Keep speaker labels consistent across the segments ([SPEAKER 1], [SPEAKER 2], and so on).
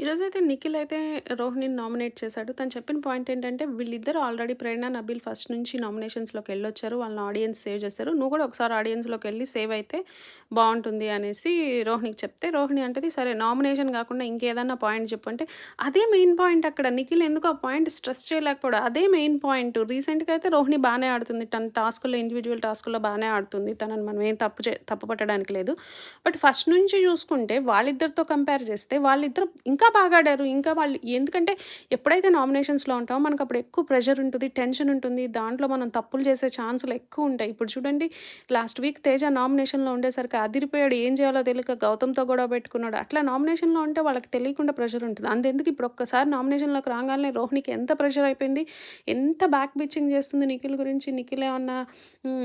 [SPEAKER 1] ఈరోజు అయితే నిఖిల్ అయితే రోహిణిని నామినేట్ చేశాడు. తను చెప్పిన పాయింట్ ఏంటంటే, వీళ్ళిద్దరు ఆల్రెడీ ప్రేరణ, నబీల్ ఫస్ట్ నుంచి నామినేషన్స్‌లోకి వెళ్ళొచ్చారు వాళ్ళని ఆడియన్స్ సేవ్ చేశారు. నువ్వు కూడా ఒకసారి ఆడియన్స్లోకి వెళ్ళి సేవ్ అయితే బాగుంటుంది అనేసి రోహిణికి చెప్తే, రోహిణి అంటది సరే నామినేషన్ కాకుండా ఇంకేదన్నా పాయింట్ చెప్పు అంటే, అదే మెయిన్ పాయింట్ అక్కడ. నిఖిల్ ఎందుకు ఆ పాయింట్ స్ట్రెస్ చేయలేకపోవడం. అదే మెయిన్ పాయింట్. రీసెంట్‌గా అయితే రోహిణి బాగానే ఆడుతుంది. తన టాస్కుల్లో ఇండివిజువల్ టాస్కుల్లో బాగానే ఆడుతుంది. తనని మనం ఏం తప్పు చే తప్పు పట్టడానికి లేదు. బట్ ఫస్ట్ నుంచి చూసుకుంటే వాళ్ళిద్దరితో కంపేర్ చేస్తే వాళ్ళిద్దరు ఇంకా బాగా ఆడారు. ఇంకా వాళ్ళు ఎందుకంటే ఎప్పుడైతే నామినేషన్స్‌లో ఉంటామో మనకు అప్పుడు ఎక్కువ ప్రెషర్ ఉంటుంది. టెన్షన్ ఉంటుంది. దాంట్లో మనం తప్పులు చేసే ఛాన్సులు ఎక్కువ ఉంటాయి. ఇప్పుడు చూడండి లాస్ట్ వీక్ తేజ నామినేషన్‌లో ఉండేసరికి అదిరిపోయాడు. ఏం చేయాలో తెలియక గౌతమ్‌తో గొడవ పెట్టుకున్నాడు. అట్లా నామినేషన్‌లో ఉంటే వాళ్ళకి తెలియకుండా ప్రెషర్ ఉంటుంది. అంతెందుకు ఇప్పుడు ఒక్కసారి నామినేషన్‌లోకి రాగానే రోహిణికి ఎంత ప్రెషర్ అయిపోయింది. ఎంత బ్యాక్ బిచ్చింగ్ చేస్తుంది నిఖిల్ గురించి. నిఖిల్ ఏమన్నా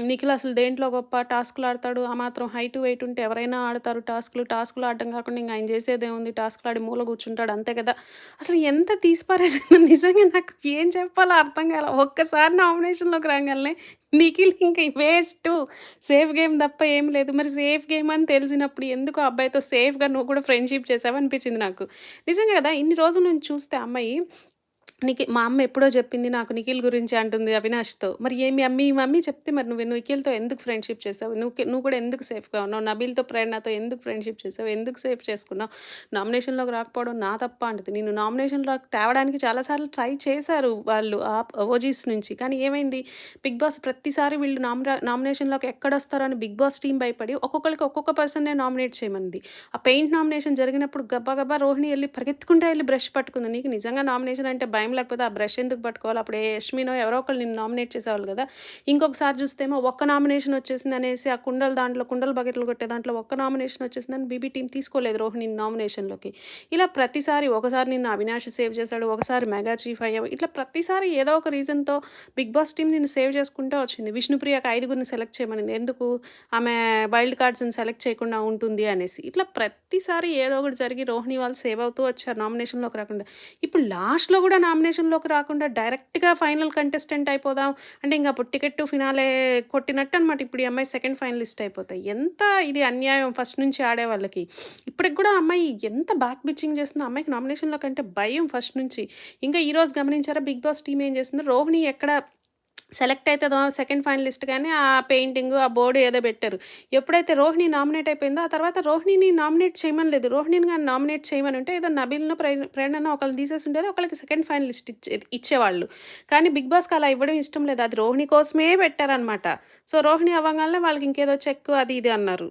[SPEAKER 1] నిఖిల్ అసలు దేంట్లో గొప్ప టాస్క్‌లు ఆడతాడు. ఆ మాత్రం హైట్, వెయిట్ ఉంటే ఎవరైనా ఆడతారు టాస్క్‌లు. టాస్క్‌లు ఆడటం కాకుండా ఇంకా ఆయన చేసేదే ఉంది టాస్క్‌లు ఆడి మూల ఉంటాడు అంతే కదా! అసలు ఎంత తీసిపారేసిందో నిజంగా నాకు ఏం చెప్పాలో అర్థం కాల ఒక్కసారి నామినేషన్‌లోకి రాగానే నిఖిల్ ఇంక వేస్ట్ సేఫ్ గేమ్ తప్ప ఏం లేదు. మరి సేఫ్ గేమ్ అని తెలిసినప్పుడు ఎందుకు అబ్బాయితో సేఫ్‌గా నువ్వు కూడా ఫ్రెండ్‌షిప్ చేసావు అనిపించింది నాకు. నిజంగా కదా! ఇన్ని రోజుల నుంచి చూస్తే అమ్మాయి నిఖి మా అమ్మ ఎప్పుడో చెప్పింది నాకు నిఖిల్ గురించి అంటుంది అవినాష్‌తో. మరి ఏమి మీ మమ్మీ చెప్తే మరి నువ్వు నిఖిల్‌తో ఎందుకు ఫ్రెండ్‌షిప్ చేసావు? నువ్వు నువ్వు కూడా ఎందుకు సేఫ్‌గా ఉన్నావు? నబీల్‌తో, ప్రేరణతో ఎందుకు ఫ్రెండ్‌షిప్ చేసావు? ఎందుకు సేఫ్ చేసుకున్నావు? నామినేషన్‌లోకి రాకపోవడం నా తప్ప అంటది. నేను నామినేషన్‌లోకి తేవడానికి చాలా సార్లు ట్రై చేశారు వాళ్ళు ఆ ఓజీస్ నుంచి. కానీ ఏమైంది? బిగ్ బాస్ ప్రతిసారి వీళ్ళు నామిరా నామినేషన్‌లోకి ఎక్కడొస్తారో అని బిగ్ బాస్ టీమ్ భయపడి ఒక్కొక్కరికి ఒక్కొక్క పర్సన్‌నే నామినేట్ చేయమంది. ఆ పెయింట్ నామినేషన్ జరిగినప్పుడు గబ్బా గబ్బా రోహిణి వెళ్ళి పరిగెత్తుకుంటే వెళ్ళి బ్రష్ పట్టుకుంది. నీకు నిజంగా నామినేషన్ అంటే భయం టైం లేకపోతే ఆ బ్రష్ ఎందుకు పట్టుకోవాలి? అప్పుడు ఏ యష్మినో ఎవరో ఒకరు నిన్ను నామినేట్ చేసేవాళ్ళు కదా! ఇంకొకసారి చూస్తేమో ఒక్క నామినేషన్ వచ్చేసింది అనేసి ఆ కుండలు దాంట్లో కుండలు బకెట్లు కొట్టే దాంట్లో ఒక్క నామినేషన్ వచ్చేసిందని బీబీ టీం తీసుకోలేదు రోహిణిని నామినేషన్‌లోకి. ఇలా ప్రతిసారి ఒకసారి నిన్ను అవినాష్ సేవ్ చేశాడు. ఒకసారి మెగా చీఫ్ అయ్యావు. ఇట్లా ప్రతిసారి ఏదో ఒక రీజన్‌తో బిగ్ బాస్ టీం నిన్ను సేవ్ చేసుకుంటూ వచ్చింది. విష్ణుప్రియకి ఐదుగురిని సెలెక్ట్ చేయమనింది. ఎందుకు? ఆమె వైల్డ్ కార్డ్స్‌ని సెలెక్ట్ చేయకుండా ఉంటుంది అనేసి. ఇట్లా ప్రతిసారి ఏదో ఒకటి జరిగి రోహిణి వాళ్ళు సేవ్ అవుతూ వచ్చారు నామినేషన్‌లోకి రాకుండా. ఇప్పుడు లాస్ట్‌లో కూడా నామినేషన్‌లోకి రాకుండా డైరెక్ట్‌గా ఫైనల్ కంటెస్టెంట్ అయిపోదాం అంటే ఇంకా అప్పుడు టికెట్ ఫినాలే కొట్టినట్టు అనమాట. ఇప్పుడు ఈ అమ్మాయి సెకండ్ ఫైనలిస్ట్ అయిపోతాయి. ఎంత ఇది అన్యాయం ఫస్ట్ నుంచి ఆడే వాళ్ళకి. ఇప్పటికి కూడా అమ్మాయి ఎంత బ్యాక్ బిచ్చింగ్ చేస్తుందో అమ్మాయికి నామినేషన్‌లో కంటే భయం ఫస్ట్ నుంచి. ఇంకా ఈరోజు గమనించారా బిగ్ బాస్ టీం ఏం చేస్తుంది రోహిణి ఎక్కడ సెలెక్ట్ అవుతుందో సెకండ్ ఫైనలిస్ట్ కానీ ఆ పెయింటింగ్ ఆ బోర్డు ఏదో పెట్టారు. ఎప్పుడైతే రోహిణి నామినేట్ అయిపోయిందో ఆ తర్వాత రోహిణిని నామినేట్ చేయమని లేదు రోహిణిని కానీ నామినేట్ చేయమని ఉంటే ఏదో నబిల్ను ప్రే ప్రేరణను ఒకళ్ళు తీసేసి ఉండేది. ఒకళ్ళకి సెకండ్ ఫైనలిస్ట్ ఇచ్చే ఇచ్చేవాళ్ళు. కానీ బిగ్ బాస్‌కి అలా ఇవ్వడం ఇష్టం లేదు. అది రోహిణి కోసమే పెట్టారనమాట. సో, రోహిణి అవ్వగానే వాళ్ళకి ఇంకేదో చెక్ అది ఇది అన్నారు.